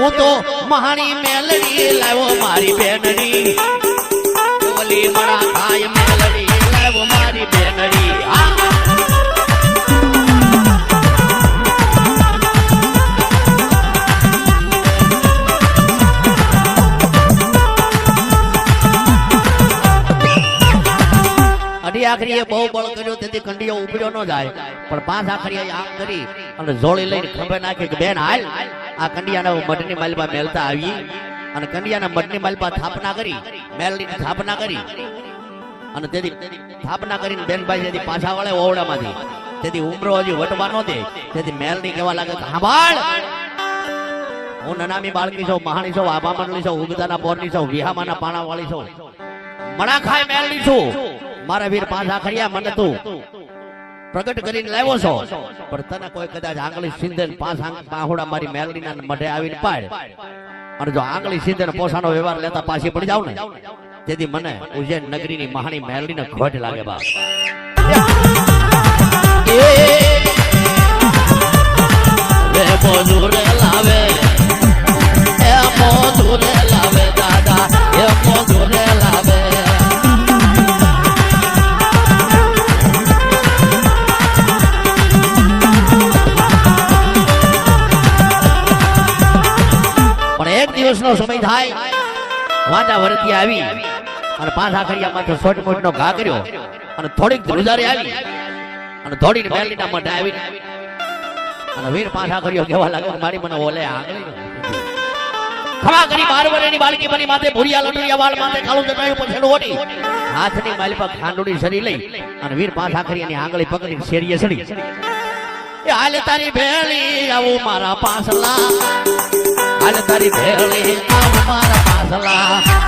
હું તો મહાણી મેલડી લાવો મારી બેનડી. ઓલી મારા ભાઈ મેલડી લાવો મારી બેનડી. આખરીએ બહુ બળ કર્યો, તેથી કંડિયો ઉપડ્યો ન જાય. પણ પાંચ આખરીએ આમ કરી અને જોડી લઈને ખભે નાખી કે, બેન, હાલ. આ કંડિયાના મઢની માલપા મેલતા આવી અને કંડિયાના મઢની માલપા સ્થાપના કરી મેલની સ્થાપના કરી. અને તેથી સ્થાપના કરીને બેનભાઈ જેથી પાછા વળે ઓવડામાંથી તેથી ઉમરો હજી વટવા નો દે. તેથી મેલની કહેવા લાગે સાંભળ હું નનામી બાળકી છું, મહાણી છું આભા મંડળી છું, ઉગતાના પોરની છું, વિહામાના પાણા વાળી છું. મણા ખાય મેલની છું. મારા વીર પાંચ આખડિયા મને તું. પ્રગટ કરીને લાવ્યો છો. પણ તને કોઈ કદાચ આંગળી સિંધે પાંચ પાહોડા મારી મેલડીના મઢે આવીને પાડ. અને જો આંગળી સિંધે પોસાનો વ્યવહાર લેતા પાછી પડી જાવ ને તેથી મને ઉજ્જૈન નગરીની મહાણી મેલડીને ખોટ લાગે બાપ. દિવસનો સમય થાય. વાંચા વરતી આવી અને પાછા આખરિયા માથે સોટ મોટ નો ઘા કર્યો અને થોડીક ધ્રુજારી આવી અને થોડીક બેલીના મઢે આવી. અને વીર પાછા કર્યો કેવા લાગ્યો મારી મને ઓલે આંગળી ખવા કરી બાર બાળકી બની માથે ભૂરિયા લટરિયા વાળ માથે કાળું જટાયું પછેડું ઓટી. હાથની માલ પર ખાંડુડી સરી લઈ અને વીર પાંચ આખરિયાની આંગળી પકડી શેરીએ સડી એ હાલે તારી ભેળી આવું મારા પાસલા. હાલ તારી ભેળી મારા પાસલા